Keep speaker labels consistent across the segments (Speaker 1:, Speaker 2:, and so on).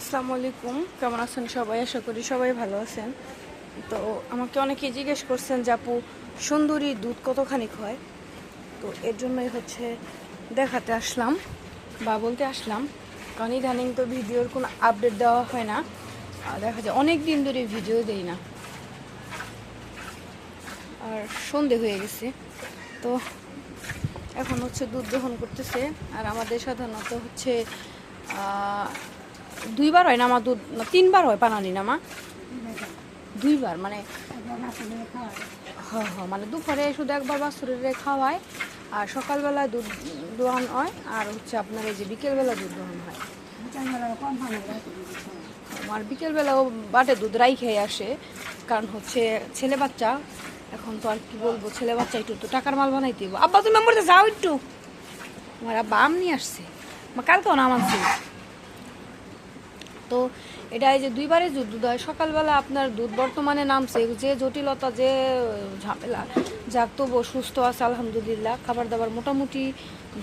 Speaker 1: আসসালামু আলাইকুম। কেমন আছেন সবাই? আশা করি সবাই ভালো আছেন। তো আমাকে অনেকে জিজ্ঞেস করছেন যে আপু, সুন্দরী দুধ কতখানি হয় তো এর জন্যই হচ্ছে দেখাতে আসলাম বা বলতে আসলাম। কারণ ইদানিং তো ভিডিওর কোনো আপডেট দেওয়া হয় না। আর দেখা যায় অনেক দিন ধরে ভিডিও দেই না। আর সন্ধে হয়ে গেছে। তো এখন হচ্ছে দুধ দহন করতেছে। আর আমাদের সাধারণত হচ্ছে দুইবার হয় না, আমার দুধ তিনবার হয় পানানি না, মা? দুইবার মানে হ্যাঁ হ্যাঁ মানে দুপুরে শুধু একবার বাছুরের খাওয়ায়, আর সকালবেলায় দুধ দোহান হয়, আর হচ্ছে আপনার এই যে বিকেলবেলা দুধ দোহান হয়। আর বিকেলবেলাও বাটে দুধ রাই খেয়ে আসে, কারণ হচ্ছে ছেলে বাচ্চা, এখন তো আর কি বলব, ছেলে বাচ্চা একটু তো টাকার মাল বানাইতে। আব্বা, তুমি আমার যাও একটু। আমার আব্বা আম নিয়ে আসছে। কালকেও নাম আনছে। তো এটা এই যে দুইবারে দুধ হয় সকালবেলা আপনার দুধ বর্তমানে নামছে, যে জটিলতা, যে ঝামেলা। যাক, তবুও সুস্থ আছে, আলহামদুলিল্লাহ। খাবার দাবার মোটামুটি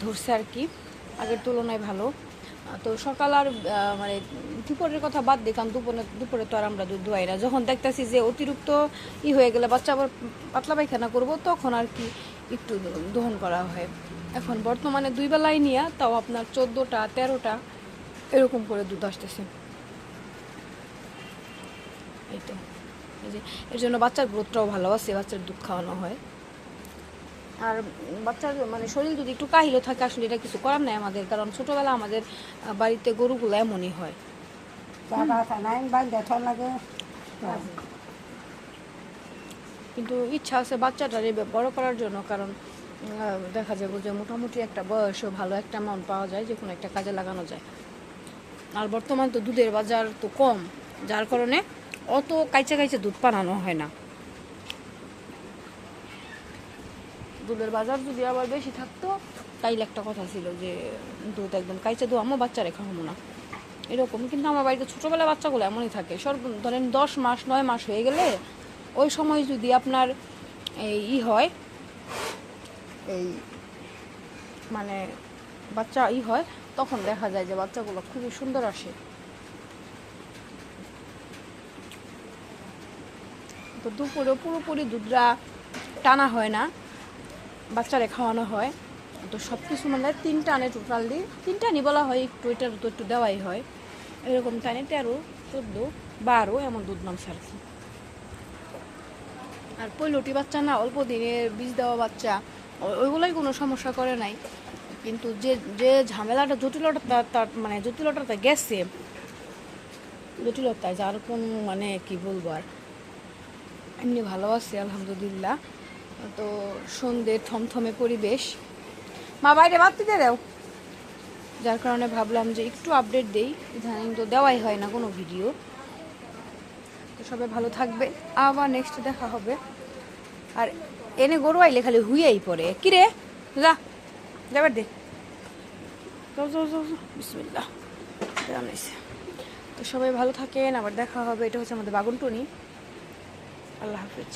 Speaker 1: ধরছে আর কি, আগের তুলনায় ভালো। তো সকাল আর মানে দুপুরের কথা বাদ দিই দুপুরে দুপুরে তো আর আমরা দুধ দোয়াই না। যখন দেখতেছি যে অতিরিক্ত ই হয়ে গেলে বাচ্চা আবার পাতলা পায়খানা করব, তখন আর কি একটু দহন করা হয়। এখন বর্তমানে দুই বেলায় নিয়ে তাও আপনার চোদ্দোটা, তেরোটা এরকম করে দুধ আসতেছে। এই তো এই যে এর জন্য বাচ্চার গ্রোথটাও ভালো আছে বাচ্চার দুধ খাওয়ানো হয়। আর বাচ্চার মানে শরীর যদি একটু কাহিলও থাকে আসলে এটা কিছু করার নাই আমাদের কারণ ছোটবেলা আমাদের বাড়িতে গরুগুলো এমনই হয়। কিন্তু ইচ্ছা আছে বাচ্চাটার বড় করার জন্য কারণ দেখা যাবে যে মোটামুটি একটা বয়সও ভালো একটা অ্যামাউন্ট পাওয়া যায় যে কোনো একটা কাজে লাগানো যায়। আর বর্তমান তো দুধের বাজার তো কম যার কারণে অত কাইচা কাইচা দুধ বানানো হয় না। দুধের বাজার যদি আবার বেশি থাকতো, তাইলে একটা কথা ছিল যে, দুধ একদম কাইচা দুধ আমার বাচ্চারে খাওয়াবো না। এরকম, কিন্তু আমার বাড়িতে ছোটোবেলা বাচ্চাগুলো এমনই থাকে। সর্ব, ধরেন দশ মাস, নয় মাস হয়ে গেলে ওই সময় যদি আপনার এই ই হয়, এই মানে বাচ্চা ই হয়, তখন দেখা যায় যে বাচ্চাগুলো খুবই সুন্দর আসে। তো দুপুরে পুরোপুরি দুধটা টানা হয় না, বাচ্চারে খাওয়ানো হয়। তো সব কিছু মানে তিন টানে টোটাল দিয়ে তিন টানি বলা হয়, একটু এটার তো একটু দেওয়াই হয়। এরকম টানে তেরো, চোদ্দ, বারো এমন দুধ নামছে আর কি। আর পৈলটি বাচ্চা না, অল্প দিনে বীজ দেওয়া বাচ্চা ওইগুলোই কোনো সমস্যা করে নাই। কিন্তু যে যে ঝামেলাটা জটিলতা তার মানে জটিলতাটা গেছে, জটিলতায় যার কোন মানে কি বলব আর? এমনি ভালো আছে, আলহামদুলিল্লাহ। তো সন্ধে থমথমে পরিবেশ। মা বাইরে বাতি দিয়ে দাও। যার কারণে ভাবলাম যে একটু আপডেট দেই। ইদানিং তো দেওয়াই হয় না কোনো ভিডিও তো সবাই ভালো থাকবে। আবার নেক্সট দেখা হবে। আর এনে গরু আইলে খালি হুইয়াই পড়ে কিরে যা যাবার দে। তো সবাই ভালো থাকেন। আবার দেখা হবে। এটা হচ্ছে আমাদের বাগুনটুনি। আল্লাহ হাফিজ।